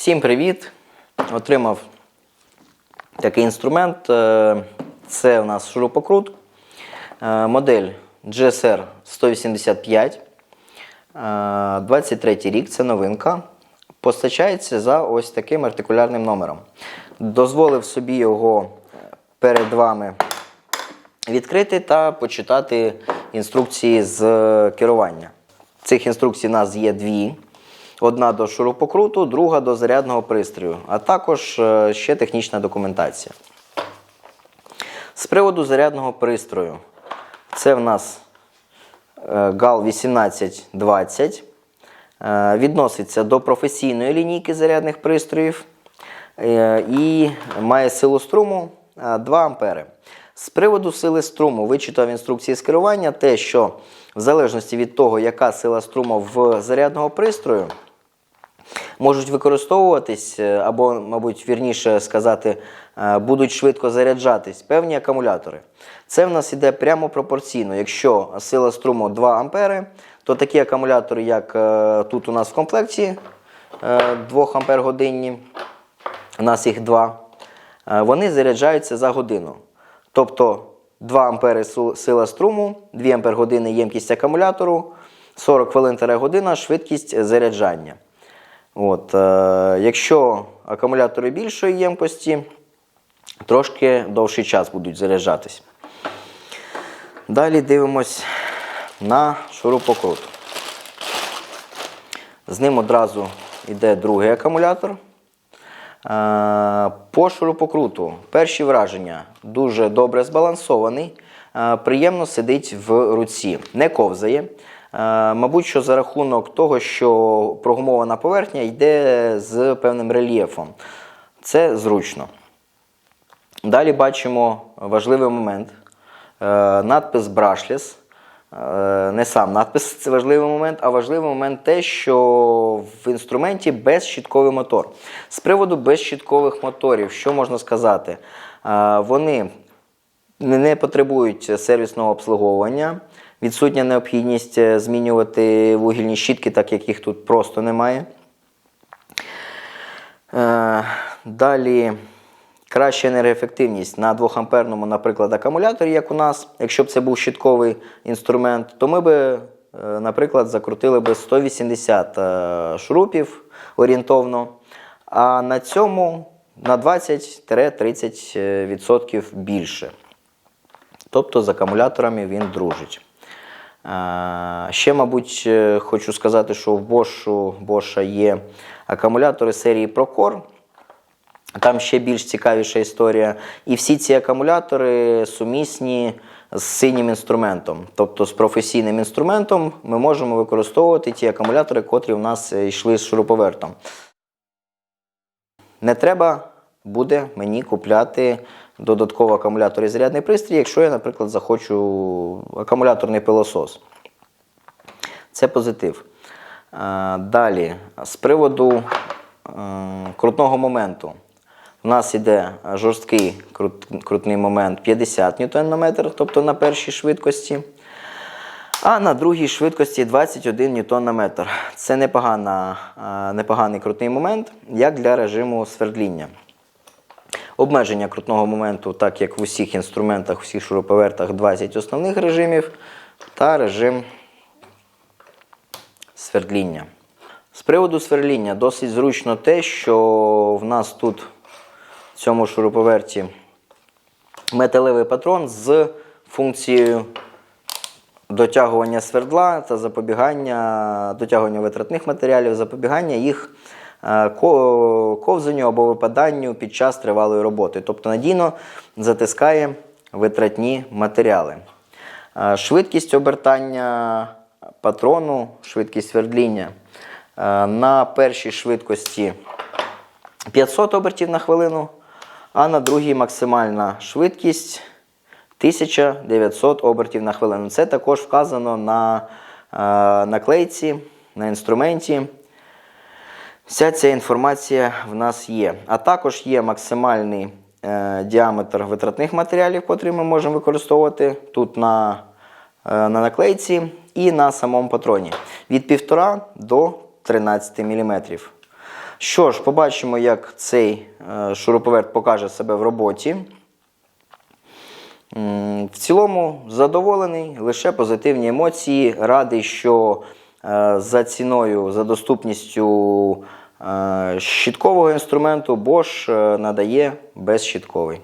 Всім привіт! Отримав такий інструмент. Е, Це у нас шурупокрут. Е, Модель GSR 185. Е, 23 рік, це новинка. Постачається за ось таким артикулярним номером. Дозволив собі його перед вами відкрити та почитати інструкції з керування. Цих інструкцій у нас є дві. Одна до шурупокруту, друга до зарядного пристрою, а також е, ще технічна документація. З приводу зарядного пристрою, це в нас е, GAL 1820. Е, Відноситься до професійної лінійки зарядних пристроїв і має силу струму е, 2 ампери. З приводу сили струму вичитав інструкції з керування те, що в залежності від того, яка сила струму в зарядного пристрою, можуть використовуватись, е, або, мабуть, вірніше сказати, е, будуть швидко заряджатись певні акумулятори. Це в нас іде прямо пропорційно. Якщо сила струму 2 ампери, то такі акумулятори, як е, тут у нас в комплекті 2 ампер годинні, у нас їх два, вони заряджаються за годину. Тобто 2 ампери сила струму, 2 ампер години ємкість акумулятору, 40 хвилин година швидкість заряджання. От, е, якщо акумулятори більшої ємкості, трошки довший час будуть заряджатись. Далі дивимось на шурупокрут. З ним одразу йде другий акумулятор. Е, По шурупокруту перші враження дуже добре збалансований, е, приємно сидить в руці, не ковзає. Е, Мабуть, що за рахунок того, що прогумована поверхня йде з певним рельєфом. Це зручно. Далі бачимо важливий момент. Е, Надпис Brushless. Е, Не сам надпис це важливий момент, а важливий момент те, що в інструменті безщітковий мотор. З приводу безщіткових моторів, що можна сказати? Вони не потребують сервісного обслуговування. Відсутня необхідність е, змінювати вугільні щітки, так як їх тут просто немає. Е, Далі краща енергоефективність на 2-амперному, наприклад, акумуляторі, як у нас. Якщо б це був щитковий інструмент, то ми би, е, наприклад, закрутили би 180 е, шурупів орієнтовно. А на цьому на 20-30% більше. Тобто з акумуляторами він дружить. Ще, мабуть, е, хочу сказати, що в Bosch, Bosch є акумулятори серії Procore. Там ще більш цікавіша історія. І всі ці акумулятори сумісні з синім інструментом. Тобто з професійним інструментом ми можемо використовувати ті акумулятори, котрі в нас е, йшли з шуруповертом. Не треба буде мені купляти додатково акумулятор і зарядний пристрій, якщо я, наприклад, захочу акумуляторний пилосос. Це позитив. Е, Далі, з приводу е, крутного моменту. У нас йде жорсткий крут- крутний момент 50 Нм, тобто на першій швидкості. А на другій швидкості 21 Нм. Це непогана, е, непоганий крутний момент, як для режиму свердління. Обмеження крутного моменту, так як в усіх інструментах, у всіх шуруповертах 20 основних режимів та режим свердління. З приводу свердління досить зручно те, що в нас тут в цьому шуруповерті металевий патрон з функцією дотягування свердла та запобігання дотягування витратних матеріалів, запобігання їх ковзанню або випаданню під час тривалої роботи. Тобто надійно затискає витратні матеріали. Е, Швидкість обертання патрону, швидкість свердління е, на першій швидкості 500 обертів на хвилину, а на другій максимальна швидкість 1900 обертів на хвилину. Це також вказано на е, наклейці, на інструменті. Вся ця інформація в нас є. А також є максимальний е, діаметр витратних матеріалів, котрі ми можемо використовувати тут на, е, на наклейці і на самому патроні від 1,5 до 13 мм. Що ж, побачимо, як цей е, шуруповерт покаже себе в роботі. В цілому задоволений, лише позитивні емоції. Радий, що за ціною, за доступністю щиткового інструменту Bosch е, надає безщітковий.